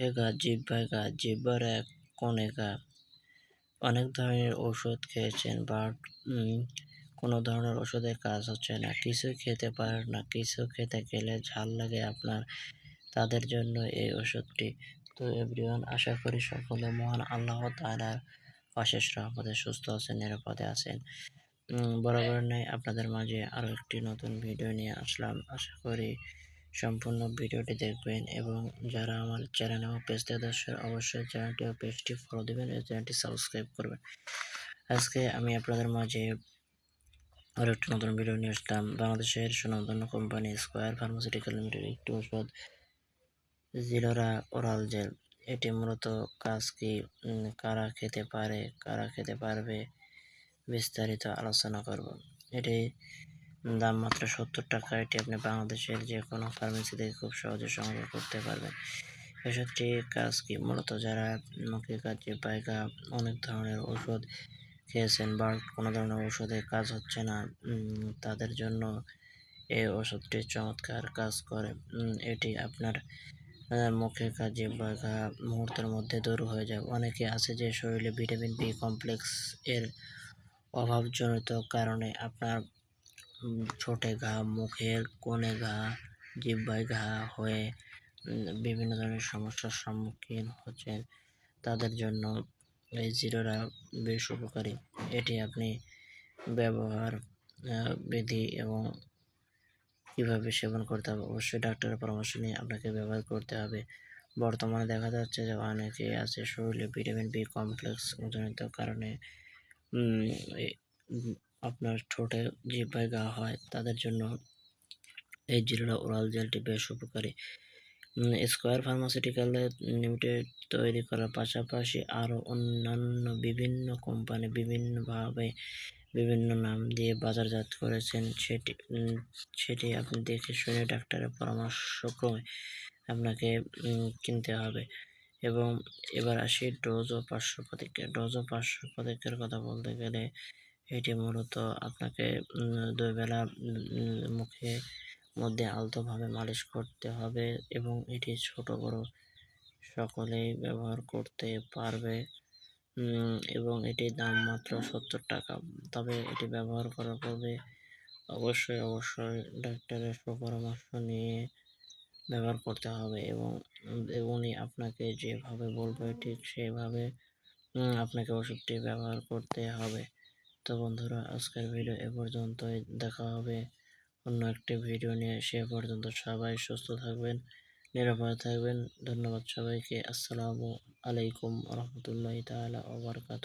ঘা জিহ্বায় ঘা এক কোণে ঘা অনেক ধরনের ওষুধ খেয়েছেন, বাট কোনো ধরনের ওষুধে কাজ হচ্ছে না। কিছু খেতে পারেন না, কিছু খেতে গেলে ঝাল লাগে আপনার, তাদের জন্য এই ওষুধটি তো এভরিওয়ান আশা করি সকলে মহান আল্লাহ তাআলার অশেষ রহমতে সুস্থ আছেন, নিরাপদে আছেন। বরাবর নেই আপনাদের মাঝে আরও একটি নতুন ভিডিও নিয়ে আসলাম। আশা করি সম্পূর্ণ ভিডিওটি দেখবেন এবং যারা আমার চ্যানেল এবং পেজতে দর্শক অবশ্যই চ্যানেলটি ও পেজটি ফলো দেবেন এবং চ্যানেলটি সাবস্ক্রাইব করবেন। আজকে আমি আপনাদের মাঝে আরও একটি নতুন ভিডিও নিয়ে আসলাম। বাংলাদেশের সুনামধন্য কোম্পানি স্কোয়ার ফার্মাসিউটিক্যাল লিমিটেড একটি ওষুধ জিলোরা ওরাল জেল এটি মূলত কাজ কি? কারা খেতে পারে? কারা খেতে পারবে? বিস্তারিত আলোচনা করব। এটি দাম মাত্র সত্তর টাকা, এটি আপনি বাংলাদেশের যে কোনো ফার্মেসি থেকে খুব সহজে সংগ্রহ করতে পারবেন। এসবটি কাজ কি? মূলত যারা মুখে কাজে পায়গা, অনেক ধরনের ওষুধ খেয়েছেন, বা কোনো ধরনের ওষুধে কাজ হচ্ছে না তাদের জন্য এই ওষুধটি চমৎকার কাজ করে। এটি আপনার মুখে কাজে ঘা মুহূর্তের মধ্যে দূর হয়ে যায়। অনেকে আছে যে শরীরে ভিটামিন বি কমপ্লেক্স এর অভাবজনিত কারণে আপনার ছোটে ঘা মুখের কোণে ঘা জিহ্বায় ঘা হয়ে বিভিন্ন ধরনের সমস্যার সম্মুখীন হচ্ছেন। তাদের জন্য এই জিরোরা বেশ উপকারী। এটি আপনি ব্যবহার বিধি এবং কীভাবে সেবন করতে হবে, অবশ্যই ডাক্তারের পরামর্শ নিয়ে আপনাকে ব্যবহার করতে হবে। বর্তমানে দেখা যাচ্ছে যে অনেকে আছে শরীরে ভিটামিন বি কমপ্লেক্স জনিত কারণে আপনার ঠোঁটে জিহ্বায় গা হয়, তাদের জন্য এই জিরোরা ওরাল জেলটি বেশ উপকারী। স্কোয়ার ফার্মাসিউটিক্যাল লিমিটেড তৈরি করার পাশাপাশি আরও অন্যান্য বিভিন্ন কোম্পানি বিভিন্নভাবে বিভিন্ন নাম দিয়ে বাজারজাত করেছেন। সেটি সেটি আপনি দেখে শুনে ডাক্তারের পরামর্শক্রমে আপনাকে কিনতে হবে। এবং এবার আসি ডোজ ও পার্শ্ব প্রতিক্রিয়া। ডোজ ও পার্শ্ব প্রতিক্রিয়ার কথা বলতে গেলে এটি মূলত আপনাকে দুই বেলা মুখে মধ্যে আলতোভাবে মালিশ করতে হবে এবং এটি ছোট বড় সকলেই ব্যবহার করতে পারবে। এবং এটির দাম মাত্র সত্তর টাকা। তবে এটি ব্যবহার করার পূর্বে অবশ্যই অবশ্যই ডাক্তারের সুপরামর্শ নিয়ে ব্যবহার করতে হবে এবং উনি আপনাকে যেভাবে বলবে ঠিক সেভাবে আপনাকে ওষুধটি ব্যবহার করতে হবে। তো বন্ধুরা, আজকের ভিডিও এ পর্যন্তই। দেখা হবে অন্য একটি ভিডিও নিয়ে। সে পর্যন্ত সবাই সুস্থ থাকবেন, নিরাপদ থাকবেন। ধন্যবাদ সবাইকে। আসসালামু আলাইকুম রহমতুল্লাহ তালা ওবরকাত